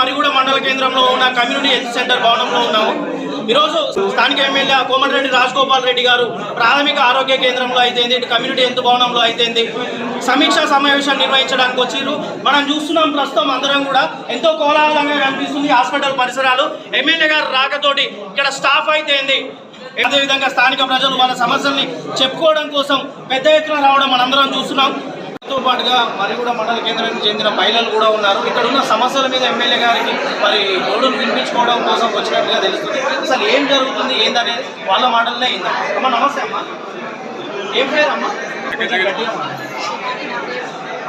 మండల కేంద్రంలో ఉన్న కమ్యూనిటీ హెల్త్ సెంటర్ భవనంలో ఉన్నాము. ఈరోజు స్థానిక ఎమ్మెల్యే కోమటిరెడ్డి రాజగోపాల్ రెడ్డి గారు ప్రాథమిక ఆరోగ్య కేంద్రంలో అయితేంది కమ్యూనిటీ హెల్త్ భవనంలో అయితేంది. సమీక్షా సమావేశం నిర్వహించడానికి వచ్చిర్రు. మనం చూస్తున్నాం ప్రస్తుతం అందరం కూడా ఎంతో కోలాహలంగా కనిపిస్తుంది హాస్పిటల్ పరిసరాలు. ఎమ్మెల్యే గారు రాకతోటి ఇక్కడ స్టాఫ్ అయితేంది. అదేవిధంగా స్థానిక ప్రజలు వాళ్ళ సమస్యల్ని చెప్పుకోవడం కోసం పెద్ద ఎత్తున రావడం మనందరం చూస్తున్నాం. తో పాటుగా మరి కూడా మండల కేంద్రానికి చెందిన మహిళలు కూడా ఉన్నారు. ఇక్కడ ఉన్న సమస్యల మీద ఎమ్మెల్యే గారికి మరి గోడులు వినిపించుకోవడం కోసం వచ్చినట్టుగా తెలుస్తుంది. అసలు ఏం జరుగుతుంది ఏందనేది? వాళ్ళ మాటలనే అయిందా అమ్మ నమస్తే అమ్మా. ఏం పేరు అమ్మా కొంచెం గట్టిగా మాట్లాడు.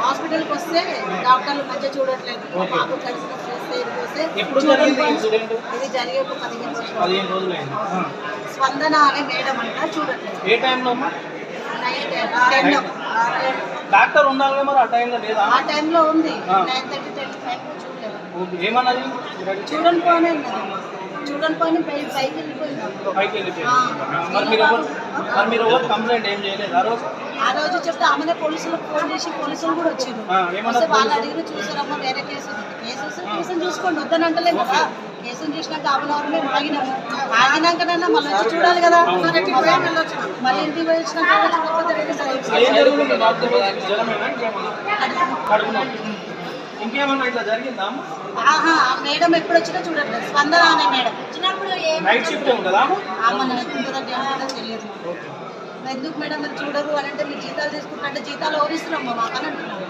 హాస్పిటల్కి వస్తే డాక్టర్లు మంచిగా చూడట్లేదు మాకు ఇది ఇది జరిగే ఒక పదిహేను రోజులు. స్పందన అనే మేడం అంట చూడట్లేదు. ఏ టైంలో అమ్మా? నైట్ టెన్ డాక్టర్ ఉండాలి కదా మరి ఆ టైంలో లేదా? ఆ టైంలో ఉంది. నైన్ థర్టీ టెన్ ఫైవ్ చూడలేదు. ఏమన్నది? చూడని పోనే చూడని పోని పై పైకి వెళ్ళిపోయింది. పైకి వెళ్ళిపోయింది. మరి మీరు ఎవరు మరి మీరు ఎవరు కంప్లైంట్ ఏం చేయలేదు? ఆ రోజు? ఆ రోజు చెప్తే ఆమెనే పోలీసులకు ఫోన్ చేసి పోలీసులు కూడా వస్తే వాళ్ళు? అడిగిన చూసారమ్మా వేరే కేసు. కేసు కేసుని చూసుకోండి వద్దని అంటలేం కదా కేసుని చూసినాక మేము ఆగినాము ఆగినాకనన్నా మళ్ళీ వచ్చి చూడాలి కదా. మరి ఇంటికి పోయి మళ్ళీ. మళ్ళీ ఇంటికి పోయి వచ్చినాక ఇంకేమన్నా? ఇట్లా జరిగిందా? ఆహా మేడం ఎప్పుడు వచ్చినా చూడట్లేదు. స్పందన అనే మేడం. వచ్చినప్పుడు నైట్ షిఫ్ట్ ఉంటుందా ఆమె? ఉంటుందంటే ఏమో తెలియదు. మాకు. ఎందుకు మేడం మీరు చూడరు అని అంటే మీరు జీతాలు తీసుకుంటారంటే జీతాలు ఓరిస్తున్నాం మాకు అని అంటున్నాం.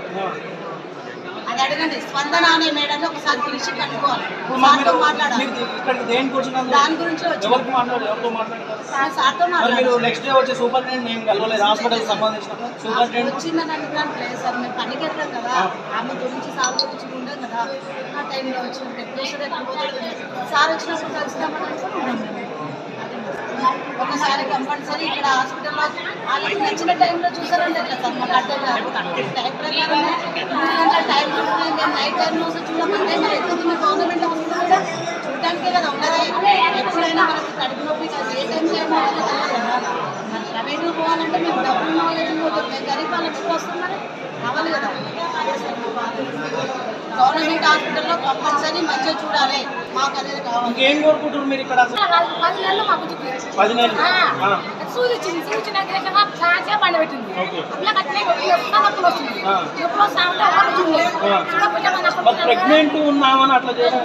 అడగండి. స్పందన అనే మేడం ఒకసారి పిలిచి కనుక్కోవాలి. సార్తో మాట్లాడాలి. దాని గురించి సార్తో మాట్లాడాలి. హాస్పిటల్ వచ్చిందని అంటున్నాను లేదు సార్ మేము పనికి వెళ్తాం కదా. ఆమె గురించి సార్ గురించి ఉండం కదా. ఆ టైంలో వచ్చిన పోతుంది? సార్ వచ్చినప్పుడు కలుస్తామని. అది ఒకసారి కంపల్సరీ ఇక్కడ హాస్పిటల్లో వాళ్ళకి నచ్చిన టైంలో చూసారంటే ఎట్లా సార్? మాకు అర్థం కాదు. టైం ప్రకారం మూడు గంటల టైం నైట్ టైంలో వస్తే చూడమంటే మరి ఎందుకు గవర్నమెంట్ హాస్పిటల్ కూడా చూడడానికే కదా ఎప్పుడైనా మనకు కడుపు నొప్పి కాదు ఏ టైం మరి ప్రైవేట్ పోవాలంటే మేము డబ్బులు నాలెడ్జ్ మేము గరీబ్ వాళ్ళకి ఎప్పుడు కావాలి కదా. గవర్నమెంట్ హాస్పిటల్లో కంపల్సరీ మంచిగా చూడాలి. ఇంకేం కోరుకుంటారు మీరు ఇక్కడ? పది నెలలు ప్రెగ్నెంట్ ఉన్నామని అట్లా చేయడం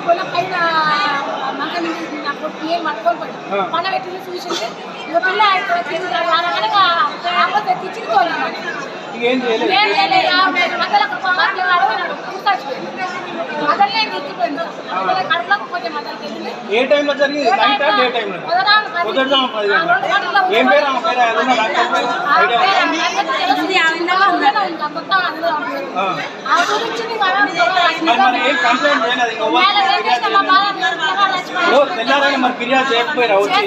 పోయినా పైన మీద నా కొడుకు ఏం ఆ. పండ చూసింది ఇక పిల్ల ఏం చేయలేదు. ఏం టైంలో జరిగింది? నైట్ డే టైంలో? ఉదయం పది గంటలకు. ఏం పేరు? ఆమె పేరు? ఏదైనా డాక్టర్ పేరు? ఐడియా ఉందా? ఆ. మరి మనం ఏం కంప్లైంట్ చేయలేదు? ఇంకా ఎవరు ఓ, తెల్లారైనా మరి ఫిర్యాదు చేయకపోయారా వచ్చి.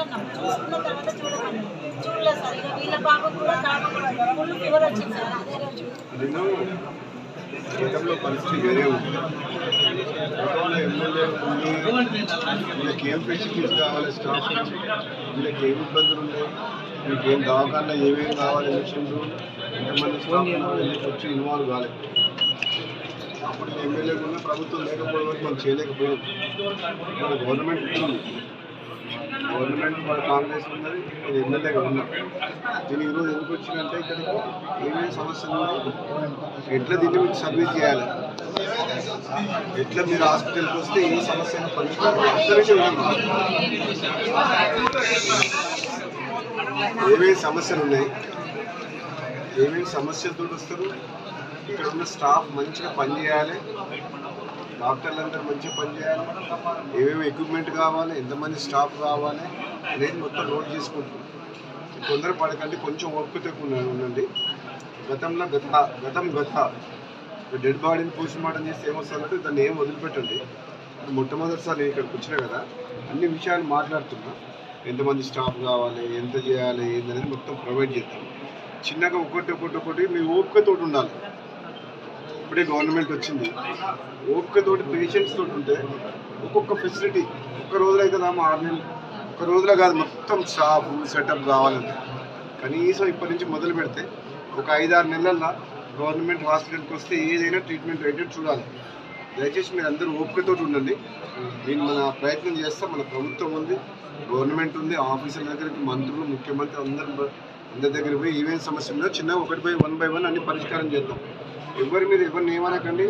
చూసుకున్న తర్వాత చూడలేదు సార్. ఇక వీళ్ళ పాప కూడా ఫుల్ ఫీవర్ వచ్చింది సార్. అదే రోజు. నేను గతంలో పరిస్థితి వేరే ఉంది. గతంలో ఎమ్మెల్యే వీళ్ళకి ఏం ఫెసిలిటీస్ కావాలి స్టాఫ్ వీళ్ళకి ఏమి ఇబ్బందులు ఉన్నాయి వీళ్ళకి ఏం దవాఖాన ఏమేమి కావాలి ఎలక్షన్లు? ఎంతమంది స్టాఫ్ వచ్చి ఇన్వాల్వ్ కాలేదు అప్పుడు ఎమ్మెల్యే కూడా ప్రభుత్వం లేకపోవడం వల్ల మనం చేయలేకపోయాం. మన గవర్నమెంట్ గవర్నమెంట్ కాంగ్రెస్ ఉన్నది ఇది ఎమ్మెల్యే గవర్నమెంట్. నేను ఈరోజు ఎందుకు వచ్చిందంటే ఇక్కడికి ఏమేమి సమస్యలు ఉన్నాయి ఎట్లా దీన్ని మీకు సర్వీస్ చేయాలి ఎట్లా మీరు హాస్పిటల్కి వస్తే ఏ సమస్యను పరిష్కారం ఏమేమి సమస్యలు ఉన్నాయి ఏమేమి సమస్యలతో వస్తారు ఇక్కడ ఉన్న స్టాఫ్ మంచిగా పనిచేయాలి డాక్టర్లు అందరు మంచిగా పనిచేయాలి. ఏమేమి ఎక్విప్మెంట్ కావాలి ఎంతమంది స్టాఫ్ కావాలి అనేది మొత్తం నోట్ చేసుకుంటున్నాం. తొందర పడకండి కొంచెం ఓపికతో ఉన్న- ఉండండి. గతంలో గత గతం గత డెడ్ బాడీని పోస్ట్ మార్టం చేస్తే ఏమొస్తుందంటే దాన్ని ఏం వదిలిపెట్టండి. మొట్టమొదటిసారి నేను ఇక్కడికి వచ్చినా కదా అన్ని విషయాలు మాట్లాడుతున్నా. ఎంతమంది స్టాఫ్ కావాలి ఎంత చేయాలి ఏందనేది మొత్తం ప్రొవైడ్ చేద్దాం. చిన్నగా ఒకటి ఒకటి ఒకటి మీ ఓపికతోటి ఉండాలి. ఇప్పుడే గవర్నమెంట్ వచ్చింది. ఓపికతోటి పేషెంట్స్ తోటి ఉంటే ఒక్కొక్క ఫెసిలిటీ ఒక్క రోజులో అయితే రామా ఆరు నెలలు ఒక్క రోజులో కాదు మొత్తం స్టాఫ్ సెటప్ కావాలంటే. కనీసం ఇప్పటి నుంచి మొదలు పెడితే ఒక ఐదారు నెలల్లో గవర్నమెంట్ హాస్పిటల్కి వస్తే ఏదైనా ట్రీట్మెంట్ అయితే చూడాలి. దయచేసి మీరు అందరూ ఓపికతో ఉండండి. నేను మన ప్రయత్నం చేస్తాం మన ప్రభుత్వం ఉంది గవర్నమెంట్ ఉంది ఆఫీసర్ల దగ్గరికి మంత్రులు ముఖ్యమంత్రి అందరు అందరి దగ్గర పోయి ఏమేమి సమస్య ఉందో చిన్న ఒకటి పోయి వన్ బై వన్ అన్ని పరిష్కారం చేద్దాం. ఎవరి మీద ఎవరిని ఏమనకండి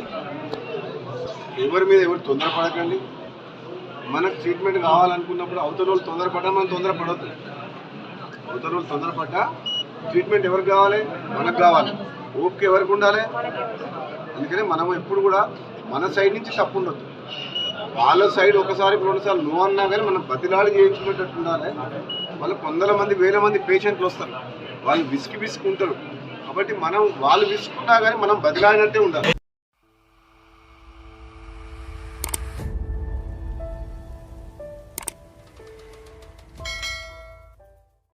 ఎవరి మీద ఎవరు తొందరపడకండి? మనకు ట్రీట్మెంట్ కావాలనుకున్నప్పుడు అవతల వాళ్ళు తొందరపడ్డా మనం తొందరపడద్దు. అవతల వాళ్ళు తొందరపడ్డా ట్రీట్మెంట్ ఎవరికి కావాలి? మనకు కావాలి. ఓపిక ఎవరికి ఉండాలి? అందుకని మనం ఎప్పుడు కూడా మన సైడ్ నుంచి తప్పు ఉండొద్దు. వాళ్ళ సైడ్ ఒకసారి రెండుసార్లు నువ్వు అన్నా కానీ మనం బతిలాడి చేయించుకునేటట్టు ఉండాలి. వాళ్ళు వందల మంది వేల మంది పేషెంట్లు వస్తారు. వాళ్ళు విసికి విసుకుంటారు కాబట్టి మనం వాళ్ళు విసుకున్నా కానీ మనం బతిలాడినట్టే ఉండాలి.